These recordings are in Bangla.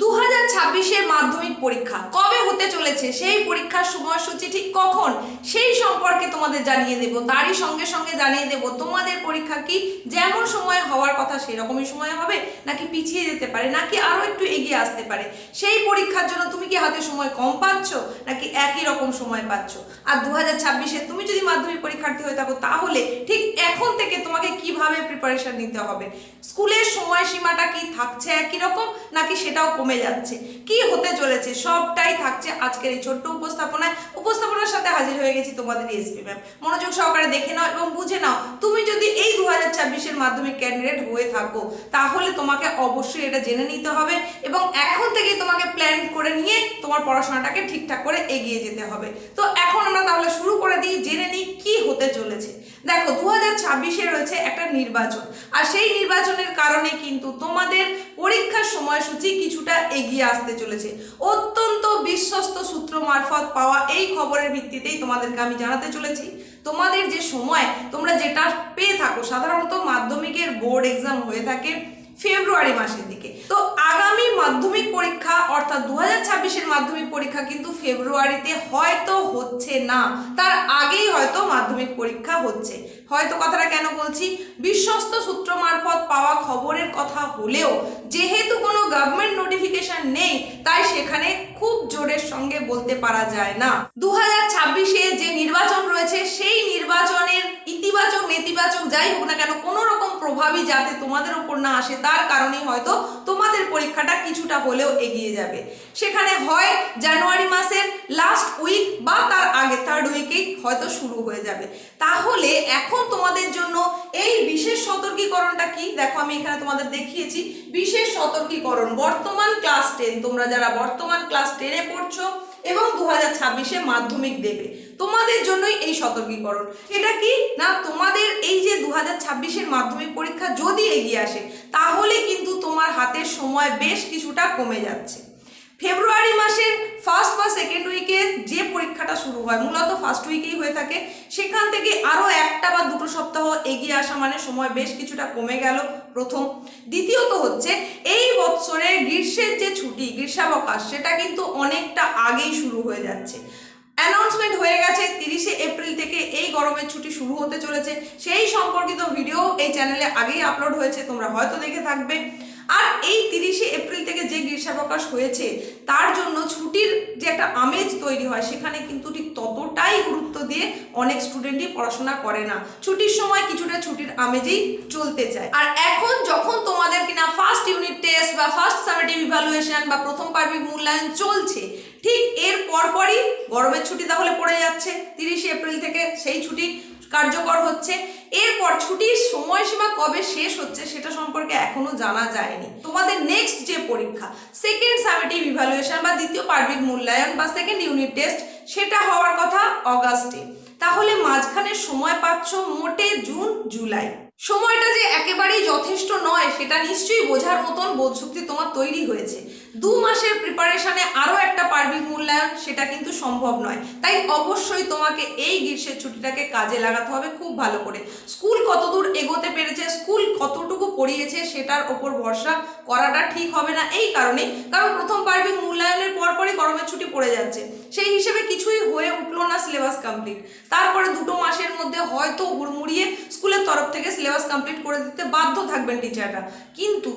দু হাজার ছাব্বিশের মাধ্যমিক পরীক্ষা কবে হতে চলেছে? সেই পরীক্ষার সময়সূচি ঠিক কখন? সেই সম্পর্কে তোমাদের জানিয়ে দেব। তারই সঙ্গে সঙ্গে জানিয়ে দেব, তোমাদের পরীক্ষা কি যেমন সময় হওয়ার কথা সেই রকমই সময় হবে? নাকি পিছিয়ে যেতে পারে? নাকি আরও একটু এগিয়ে আসতে পারে? সেই পরীক্ষার জন্য তুমি কি হাতে সময় কম পাচ্ছ? নাকি একই রকম সময় পাচ্ছ? আর দু হাজার ছাব্বিশে তুমি যদি মাধ্যমিক পরীক্ষার্থী হয়ে থাকো, তাহলে ঠিক এখন থেকে তোমাকে কীভাবে প্রিপারেশন নিতে হবে? স্কুলের সময়সীমাটা কি থাকছে একই রকম? নাকি সেটাও কমে যাচ্ছে। কি হতে চলেছে? সবটাই থাকছে আজকের এই ছোট্ট উপস্থাপনায়। উপস্থাপনার সাথে হাজির হয়ে গেছি তোমাদের এসপি ম্যাম। মনোযোগ সহকারে দেখে নাও এবং বুঝে নাও, তুমি যদি এই দু হাজার ছাব্বিশের মাধ্যমিক ক্যান্ডিডেট হয়ে থাকো, তাহলে তোমাকে অবশ্যই এটা জেনে নিতে হবে এবং এখন থেকেই তোমাকে প্ল্যান করে নিয়ে তোমার পড়াশোনাটাকে ঠিকঠাক করে এগিয়ে যেতে হবে। তো এখন আমরা তাহলে শুরু করে দিই, জেনে নিই কি হতে চলেছে। দেখো দু হাজার ছাব্বিশে রয়েছে একটা নির্বাচন। আর সেই নির্বাচনের কারণে কিন্তু তোমাদের পরীক্ষার সময়সূচি কিছুটা এগিয়ে আসতে চলেছে। অত্যন্ত বিশ্বস্ত সূত্র মারফত পাওয়া এই খবরের ভিত্তিতেই তোমাদেরকে আমি জানাতে চলেছি। তোমাদের যে সময়, তোমরা যেটা পেয়ে থাকো, সাধারণত মাধ্যমিকের বোর্ড এক্সাম হয়ে থাকে ফেব্রুয়ারি মাসের দিকে। আগামী মাধ্যমিক পরীক্ষা অর্থাৎ দু হাজার মাধ্যমিক পরীক্ষা কিন্তু ফেব্রুয়ারিতে হয়তো হচ্ছে না। তার আগেই হয়তো মাধ্যমিক পরীক্ষা হচ্ছে। হয়তো কথাটা কেন বলছি? বিশ্বস্ত সূত্র মারফত পাওয়া খবরের কথা হলেও যেহেতু কোনো গভর্নমেন্ট নোটিফিকেশন নেই, তাই সেখানে খুব জোরের সঙ্গে বলতে পারা যায় না। দু হাজার যে নির্বাচন রয়েছে, সেই নির্বাচনের ইতিবাচক, নেতিবাচক যাই হোক না কেন কোনো প্রভাবই যাতে তোমাদের ওপর না আসে, তার কারণেই হয়তো তোমাদের পরীক্ষাটা কিছুটা হলেও এগিয়ে যাবে। সেখানে হয় জানুয়ারি মাসের লাস্ট উইক বা তার আগে থার্ড উইকেই হয়তো শুরু হয়ে যাবে। তাহলে এখন তোমাদের জন্য এই বিশেষ সতর্কীকরণটা কি? দেখো, আমি এখানে তোমাদের দেখিয়েছি, বিশেষ সতর্কীকরণ। বর্তমান ক্লাস টেন তোমরা যারা বর্তমান ক্লাস টেনে পড়ছো এবং দু হাজার ছাব্বিশে মাধ্যমিক দেবে। তোমাদের জন্যই এই সতর্কীকরণ। এটা কি? না, তোমাদের এই যে দু হাজার ছাব্বিশের মাধ্যমিক পরীক্ষা যদি এগিয়ে আসে, তাহলে কিন্তু তোমার হাতের সময় বেশ কিছুটা কমে যাচ্ছে। ফেব্রুয়ারি মাসের ফার্স্ট বা সেকেন্ড উইকে যে পরীক্ষাটা শুরু হয়, মূলত ফার্স্ট উইকেই হয়ে থাকে, সেখান থেকে আরও একটা বা দুটো সপ্তাহ এগিয়ে আসা মানে সময় বেশ কিছুটা কমে গেল প্রথম। দ্বিতীয়ত হচ্ছে, এই বৎসরে গ্রীষ্মের যে ছুটি, গ্রীষ্মাবকাশ, সেটা কিন্তু অনেকটা আগেই শুরু হয়ে যাচ্ছে। অ্যানাউন্সমেন্ট হয়ে গেছে, তিরিশে এপ্রিল থেকে এই গরমের ছুটি শুরু হতে চলেছে। সেই সম্পর্কিত ভিডিও এই চ্যানেলে আগেই আপলোড হয়েছে, তোমরা হয়তো দেখে থাকবে। আর এই তিরিশে এপ্রিল থেকে যে গ্রীষ্মাবকাশ হয়েছে, তার জন্য ছুটির যে একটা আমেজ তৈরি হয়, সেখানে কিন্তু ঠিক ততটাই গুরুত্ব দিয়ে অনেক স্টুডেন্টই পড়াশোনা করে না। ছুটির সময় কিছুটা ছুটির আমেজেই চলতে চায়। আর এখন যখন তোমাদের কিনা ফার্স্ট ইউনিট টেস্ট বা ফার্স্ট সামেটিভ ইভ্যালুয়েশন বা প্রথম পার্বিক মূল্যায়ন চলছে, ঠিক এর পরপরই গরমের ছুটি তাহলে পড়ে যাচ্ছে। তিরিশে এপ্রিল থেকে সেই ছুটি কার্যকর হচ্ছে। এরপর ছুটির সময়সীমা কবে শেষ হচ্ছে সেটা সম্পর্কে এখনও জানা যায়নি। তোমাদের নেক্সট যে পরীক্ষা সেকেন্ড সামেটিভ ইভ্যালুয়েশন বা দ্বিতীয় পার্বিক মূল্যায়ন বা সেকেন্ড ইউনিট টেস্ট সেটা হওয়ার কথা অগাস্টে। তাহলে মাঝখানে সময় পাচ্ছ মোটে জুন, জুলাই। সময়টা যে একেবারেই যথেষ্ট নয়, সেটা নিশ্চয়ই বোঝার মতন বোধশক্তি তোমার তৈরি হয়েছে। দু মাসের প্রিপারেশনে আরও একটা পার্বিক মূল্যায়ন, সেটা কিন্তু সম্ভব নয়। তাই অবশ্যই তোমাকে এই গ্রীষ্মের ছুটিটাকে কাজে লাগাতে হবে খুব ভালো করে। স্কুল কতদূর এগোতে পেরেছে, স্কুল কতটুকু পড়িয়েছে, সেটার ওপর ভরসা করাটা ঠিক হবে না এই কারণে। কারণ প্রথম পার্বিক মূল্যায়নের পরপরই গরমের ছুটি পড়ে যাচ্ছে। সেই হিসেবে কিছুই হয়ে উঠল না সিলেবাস কমপ্লিট তারপরে দুটো মাসের মধ্যে হয়তো হুড়মুড়িয়ে স্কুলের তরফ থেকে সিলেবাস কমপ্লিট করে দিতে বাধ্য থাকবেন টিচাররা কিন্তু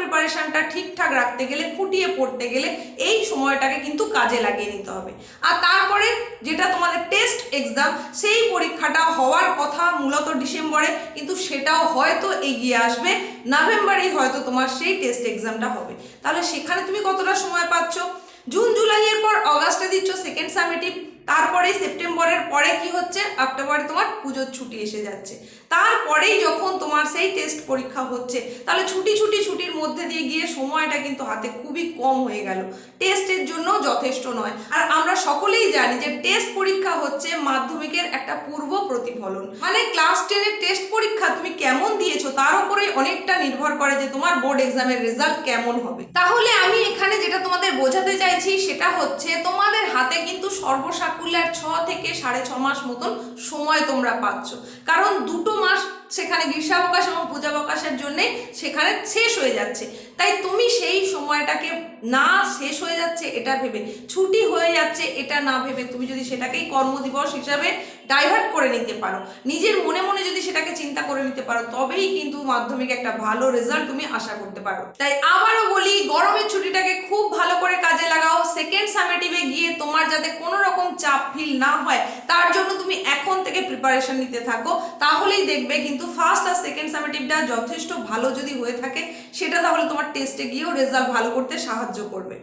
প্রিপারেশনটা ঠিকঠাক রাখতে গেলে ফুটিয়ে পড়তে গেলে এই সময়টাকে কিন্তু কাজে লাগিয়ে নিতে হবে। আর তারপরে যেটা তোমাদের টেস্ট এক্সাম সেই পরীক্ষাটা হওয়ার কথা মূলত ডিসেম্বরে, কিন্তু সেটাও হয়তো এগিয়ে আসবে। নভেম্বরেই হয়তো তোমার সেই টেস্ট এক্সামটা হবে। তাহলে সেখানে তুমি কতটা সময় পাচ্ছ? জুন, জুলাইয়ের পর অগাস্টে দিচ্ছ সেকেন্ড সামেটিভ তারপরে সেপ্টেম্বরের পরে কি হচ্ছে? অক্টোবরে তোমার পুজোর ছুটি এসে যাচ্ছে। তারপরেই যখন তোমার সেই টেস্ট পরীক্ষা হচ্ছে, তাহলে ছুটি ছুটি, ছুটির মধ্যে দিয়ে গিয়ে সময়টা কিন্তু হাতে খুবই কম হয়ে গেল। টেস্টের জন্য যথেষ্ট নয়। আর আমরা সকলেই জানি যে টেস্ট পরীক্ষা হচ্ছে মাধ্যমিকের একটা পূর্ব প্রতিফলন। মানে ক্লাস টেনের টেস্ট পরীক্ষা তুমি কেমন দিয়েছ, তার উপরে অনেকটা নির্ভর করে যে তোমার বোর্ড এক্সামের রেজাল্ট কেমন হবে। তাহলে আমি তোমাদের বোঝাতে চাইছি সেটা হচ্ছে তোমাদের হাতে কিন্তু সর্বসাকুল্যের ছ থেকে সাড়ে ছ মাস মতন সময় তোমরা পাচ্ছ। কারণ দুটো মাস সেখানে গ্রীষ্মাবকাশ এবং পূজাবকাশের জন্যে সেখানে শেষ হয়ে যাচ্ছে। তাই তুমি সেই সময়টাকে না শেষ হয়ে যাচ্ছে, এটা ভেবে। ছুটি হয়ে যাচ্ছে, এটা না ভেবে তুমি যদি সেটাকেই কর্মদিবস হিসাবে ডাইভার্ট করে নিতে পারো, নিজের মনে মনে যদি সেটাকে চিন্তা করে নিতে পারো, তবেই কিন্তু মাধ্যমিক একটা ভালো রেজাল্ট তুমি আশা করতে পারো। তাই আবারও বলি, গরমের ছুটিটাকে খুব ভালো করে কাজে লাগাও। সেকেন্ড গিয়ে তোমার যাতে কোনো রকম চাপ ফিল না হয়, তার জন্য তুমি এখন থেকে প্রিপারেশন নিতে থাকো। তাহলেই দেখবে কিন্তু ফার্স্ট আর সেকেন্ড সামেটিভটা যথেষ্ট ভালো যদি হয়ে থাকে, সেটা তাহলে তোমার টেস্টে গিয়েও রেজাল্ট ভালো করতে সাহায্য করবে।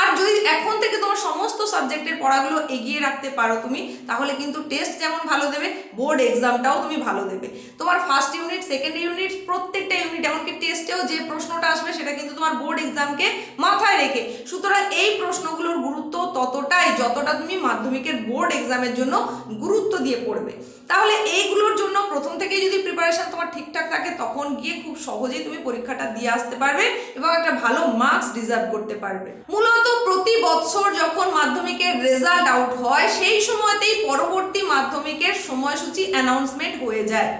আর যদি এখন থেকে তোমার সমস্ত সাবজেক্টের পড়াগুলো এগিয়ে রাখতে পারো তুমি, তাহলে কিন্তু টেস্ট যেমন ভালো দেবে বোর্ড এক্সামটাও তুমি ভালো দেবে। তোমার ফার্স্ট ইউনিট সেকেন্ড ইউনিট প্রত্যেকটা ইউনিট এমনকি টেস্টেও যে প্রশ্নটা আসবে, সেটা কিন্তু তোমার বোর্ড এক্সামকে মাথায় রেখে। সুতরাং এই প্রশ্নগুলোর গুরুত্ব ততটাই যতটা তুমি মাধ্যমিকের বোর্ড এক্সামের জন্য গুরুত্ব দিয়ে পড়বে। তাহলে এইগুলোর জন্য প্রথম থেকেই যদি প্রিপারেশন তোমার ঠিকঠাক থাকে, তখন গিয়ে খুব সহজেই তুমি পরীক্ষাটা দিয়ে আসতে পারবে এবং একটা ভালো মার্কস ডিজার্ভ করতে পারবে। মূলত প্রতি বছর যখন মাধ্যমিকের রেজাল্ট আউট হয়, সেই সময়তেই পরবর্তী মাধ্যমিকের সময়সূচি অ্যানাউন্সমেন্ট হয়ে যায়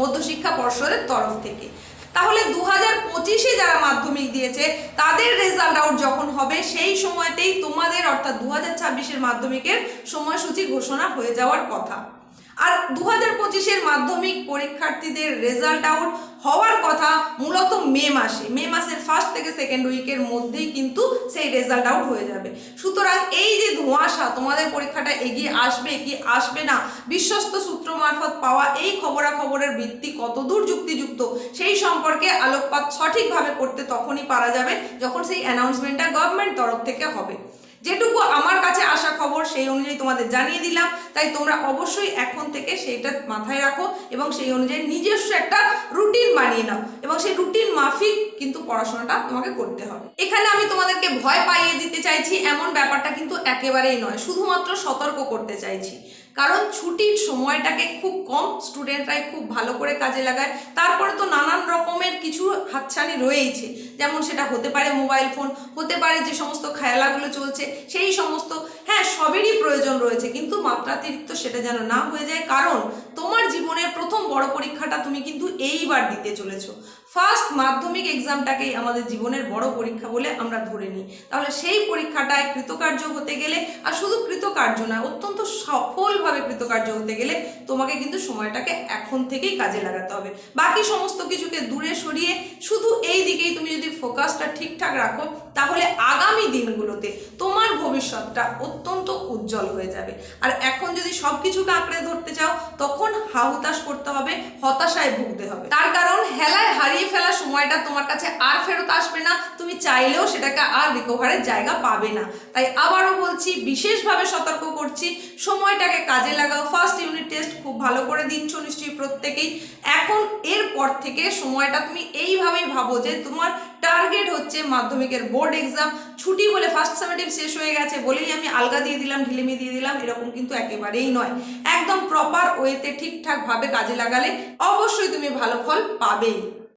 মধ্যশিক্ষা পর্ষদের তরফ থেকে। তাহলে দু হাজার পঁচিশে যারা মাধ্যমিক দিয়েছে, তাদের রেজাল্ট আউট যখন হবে, সেই সময়তেই তোমাদের অর্থাৎ দু হাজার ছাব্বিশের মাধ্যমিকের সময়সূচি ঘোষণা হয়ে যাওয়ার কথা। আর দু হাজার পঁচিশের মাধ্যমিক পরীক্ষার্থীদের রেজাল্ট আউট হওয়ার কথা মূলত মে মাসে। মে মাসের ফার্স্ট থেকে সেকেন্ড উইকের মধ্যেই কিন্তু সেই রেজাল্ট আউট হয়ে যাবে। সুতরাং এই যে ধোঁয়াশা তোমাদের পরীক্ষাটা এগিয়ে আসবে কি আসবে না, বিশ্বস্ত সূত্র মারফত পাওয়া এই খবরাখবরের ভিত্তি কতদূর যুক্তিযুক্ত, সেই সম্পর্কে আলোকপাত সঠিকভাবে করতে তখনই পারা যাবে যখন সেই অ্যানাউন্সমেন্টটা গভর্নমেন্ট তরফ থেকে হবে। যেটুকু আমার কাছে আসা খবর, সেই অনুযায়ী তোমাদের জানিয়ে দিলাম। তাই তোমরা অবশ্যই এখন থেকে সেইটা মাথায় রাখো এবং সেই অনুযায়ী নিজস্ব একটা রুটিন বানিয়ে নাও এবং সেই রুটিন মাফিক কিন্তু পড়াশোনাটা তোমাকে করতে হবে। এখানে আমি তোমাদেরকে ভয় পাইয়ে দিতে চাইছি, এমন ব্যাপারটা কিন্তু একেবারেই নয়। শুধুমাত্র সতর্ক করতে চাইছি। কারণ ছুটির সময়টাকে খুব কম স্টুডেন্টরাই খুব ভালো করে কাজে লাগায়। তারপরে তো নানান রকমের কিছু হাতছানি রয়েইছে। যেমন সেটা হতে পারে মোবাইল ফোন হতে পারে যে সমস্ত খেলাগুলো চলছে, সেই সমস্ত হ্যাঁ সবেরই প্রয়োজন রয়েছে। কিন্তু মাত্রাতিরিক্ত সেটা যেন না হয়ে যায়। কারণ তোমার জীবনের প্রথম বড় পরীক্ষাটা তুমি কিন্তু এইবার দিতে চলেছো। ফার্স্ট মাধ্যমিক এক্সামটাকেই আমাদের জীবনের বড় পরীক্ষা বলে আমরা ধরে নিই। তাহলে সেই পরীক্ষাটায় কৃতকার্য হতে গেলে, আর শুধু কৃতকার্য নয় অত্যন্ত সফলভাবে কৃতকার্য হতে গেলে তোমাকে কিন্তু সময়টাকে এখন থেকেই কাজে লাগাতে হবে। বাকি সমস্ত কিছুকে দূরে সরিয়ে শুধু এই দিকেই তুমি যদি ফোকাসটা ঠিকঠাক রাখো, তাহলে আগামী দিনগুলোতে তোমার ভবিষ্যৎটা অত্যন্ত উজ্জ্বল হয়ে যাবে। আর এখন যদি সব কিছুকে আঁকড়ে ধরতে চাও, তখন হাহুতাশ করতে হবে, হতাশায় ভুগতে হবে। তার কারণ হেলায় হারিয়ে ফেলা সময়টা তোমার কাছে আর ফেরত আসবে না, তুমি চাইলেও সেটাকে আর রিকভারের জায়গা পাবে না। তাই আবারও বলছি, বিশেষভাবে সতর্ক করছি, সময়টাকে কাজে লাগাও। ফার্স্ট ইউনিট টেস্ট খুব ভালো করে দিচ্ছ নিশ্চয়ই প্রত্যেকেই। এখন এরপর থেকে সময়টা তুমি এইভাবেই ভাবো যে তোমার টার্গেট হচ্ছে মাধ্যমিকের বোর্ড এক্সাম ছুটি বলে ফার্স্ট সেমেটিভ শেষ হয়ে গেছে বলেই আমি আলগা দিয়ে দিলাম, ঢিলেমি দিয়ে দিলাম, এরকম কিন্তু একেবারেই নয়। একদম প্রপার ওয়েতে ঠিকঠাকভাবে কাজে লাগালে অবশ্যই তুমি ভালো ফল পাবেই।